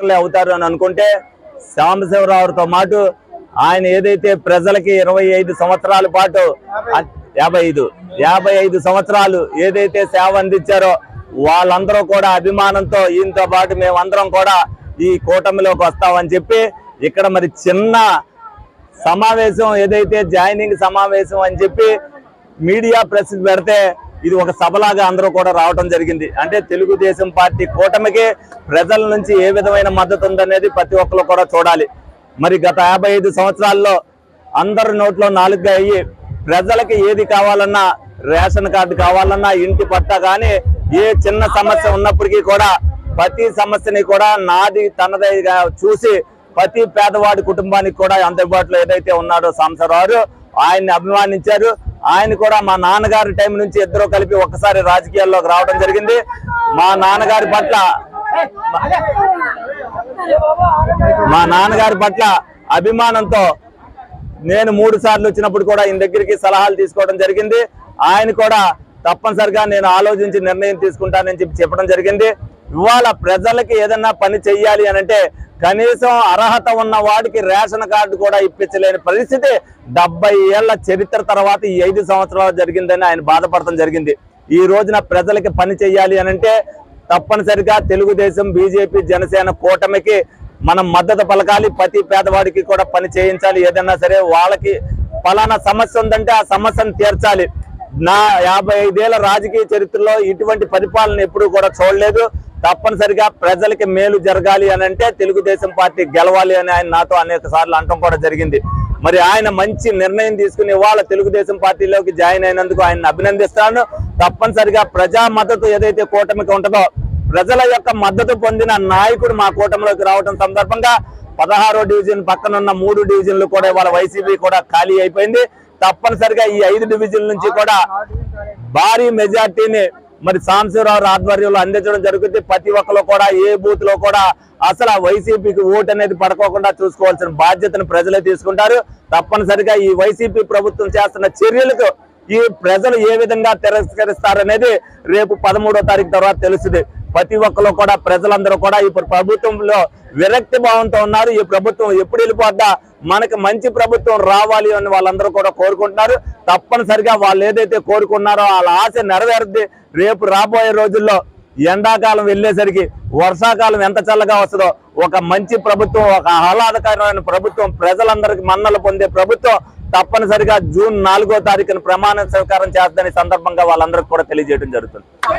MLA అవుతారు అని అనుకుంటే సాంబశివరావుతో మాటు ఆయన ఏదైతే ప్రజలకి ఇరవై ఐదు సంవత్సరాల పాటు యాభై ఐదు యాభై ఐదు సంవత్సరాలు ఏదైతే సేవ అందించారో వాళ్ళందరూ కూడా అభిమానంతో ఈయనతో పాటు మేమందరం కూడా ఈ కూటమిలోకి వస్తామని చెప్పి ఇక్కడ మరి చిన్న సమావేశం ఏదైతే జాయినింగ్ సమావేశం అని చెప్పి మీడియా ప్రెస్ పెడితే ఇది ఒక సభలాగా అందరూ కూడా రావడం జరిగింది. అంటే తెలుగుదేశం పార్టీ కూటమికి ప్రజల నుంచి ఏ విధమైన మద్దతు ఉందనేది ప్రతి ఒక్కరు కూడా చూడాలి. మరి గత యాభై ఐదు సంవత్సరాల్లో అందరి నోట్లో నాలుగుగా అయ్యి ప్రజలకి ఏది కావాలన్నా రేషన్ కార్డు కావాలన్నా ఇంటి పట్టా కానీ ఏ చిన్న సమస్య ఉన్నప్పటికీ కూడా ప్రతి సమస్యని కూడా నాది తనదిగా చూసి ప్రతి పేదవాడి కుటుంబానికి కూడా అందుబాటులో ఏదైతే ఉన్నాడో సాంసరావు ఆయన్ని అభిమానించారు. ఆయన కూడా మా నాన్నగారి టైం నుంచి ఇద్దరు కలిపి ఒక్కసారి రాజకీయాల్లోకి రావడం జరిగింది. మా నాన్నగారి పట్ల మా నాన్నగారి పట్ల అభిమానంతో నేను మూడు సార్లు వచ్చినప్పుడు కూడా ఈయన దగ్గరికి సలహాలు తీసుకోవడం జరిగింది. ఆయన కూడా తప్పనిసరిగా నేను ఆలోచించి నిర్ణయం తీసుకుంటానని చెప్పి చెప్పడం జరిగింది. ఇవాళ ప్రజలకి ఏదన్నా పని చెయ్యాలి అని అంటే కనీసం అర్హత ఉన్న వాడికి రేషన్ కార్డు కూడా ఇప్పించలేని పరిస్థితి. డెబ్బై ఏళ్ళ చరిత్ర తర్వాత ఈ ఐదు సంవత్సరాలు జరిగిందని ఆయన బాధపడటం జరిగింది. ఈ రోజున ప్రజలకి పని చెయ్యాలి అని అంటే తప్పనిసరిగా తెలుగుదేశం బీజేపీ జనసేన కూటమికి మనం మద్దతు పలకాలి. ప్రతి పేదవాడికి కూడా పని చేయించాలి. ఏదన్నా సరే వాళ్ళకి ఫలానా సమస్య ఉందంటే ఆ సమస్యను తీర్చాలి. నా యాభై ఐదేళ్ళ రాజకీయ చరిత్రలో ఇటువంటి పరిపాలన ఎప్పుడూ కూడా చూడలేదు. తప్పనిసరిగా ప్రజలకి మేలు జరగాలి అని అంటే తెలుగుదేశం పార్టీ గెలవాలి అని ఆయన నాతో అనేక సార్లు అంటం కూడా జరిగింది. మరి ఆయన మంచి నిర్ణయం తీసుకుని ఇవాళ తెలుగుదేశం పార్టీలోకి జాయిన్ అయినందుకు ఆయన అభినందిస్తాను. తప్పనిసరిగా ప్రజా మద్దతు ఏదైతే కూటమికి ఉంటుందో ప్రజల యొక్క మద్దతు పొందిన నాయకుడు మా కూటమిలోకి రావడం సందర్భంగా పదహారో డివిజన్ పక్కన ఉన్న మూడు డివిజన్లు కూడా ఇవాళ వైసీపీ కూడా ఖాళీ అయిపోయింది. తప్పనిసరిగా ఈ ఐదు డివిజన్ల నుంచి కూడా భారీ మెజార్టీని మరి సాంబశివరావు ఆధ్వర్యంలో అందించడం జరుగుతుంది. ప్రతి ఒక్కరు కూడా ఏ బూత్లో కూడా అసలు వైసీపీకి ఓటు అనేది పడుకోకుండా చూసుకోవాల్సిన బాధ్యతను ప్రజలే తీసుకుంటారు. తప్పనిసరిగా ఈ వైసీపీ ప్రభుత్వం చేస్తున్న చర్యలకు ఈ ప్రజలు ఏ విధంగా తిరస్కరిస్తారనేది రేపు పదమూడో తారీఖు తర్వాత తెలుస్తుంది. ప్రతి ఒక్కరు కూడా ప్రజలందరూ కూడా ఇప్పుడు ప్రభుత్వంలో విరక్తి భావంతో ఉన్నారు. ఈ ప్రభుత్వం ఎప్పుడు వెళ్ళిపోద్దా? మనకి మంచి ప్రభుత్వం రావాలి అని వాళ్ళందరూ కూడా కోరుకుంటున్నారు. తప్పనిసరిగా వాళ్ళు ఏదైతే కోరుకున్నారో వాళ్ళ ఆశ నెరవేరుద్ది. రేపు రాబోయే రోజుల్లో ఎండాకాలం వెళ్ళేసరికి వర్షాకాలం ఎంత చల్లగా వస్తుందో ఒక మంచి ప్రభుత్వం ఒక ఆహ్లాదకరమైన ప్రభుత్వం ప్రజలందరికీ మన్నలు పొందే ప్రభుత్వం తప్పనిసరిగా జూన్ నాలుగో తారీఖున ప్రమాణ స్వీకారం చేస్తుందని సందర్భంగా వాళ్ళందరికీ కూడా తెలియజేయడం జరుగుతుంది.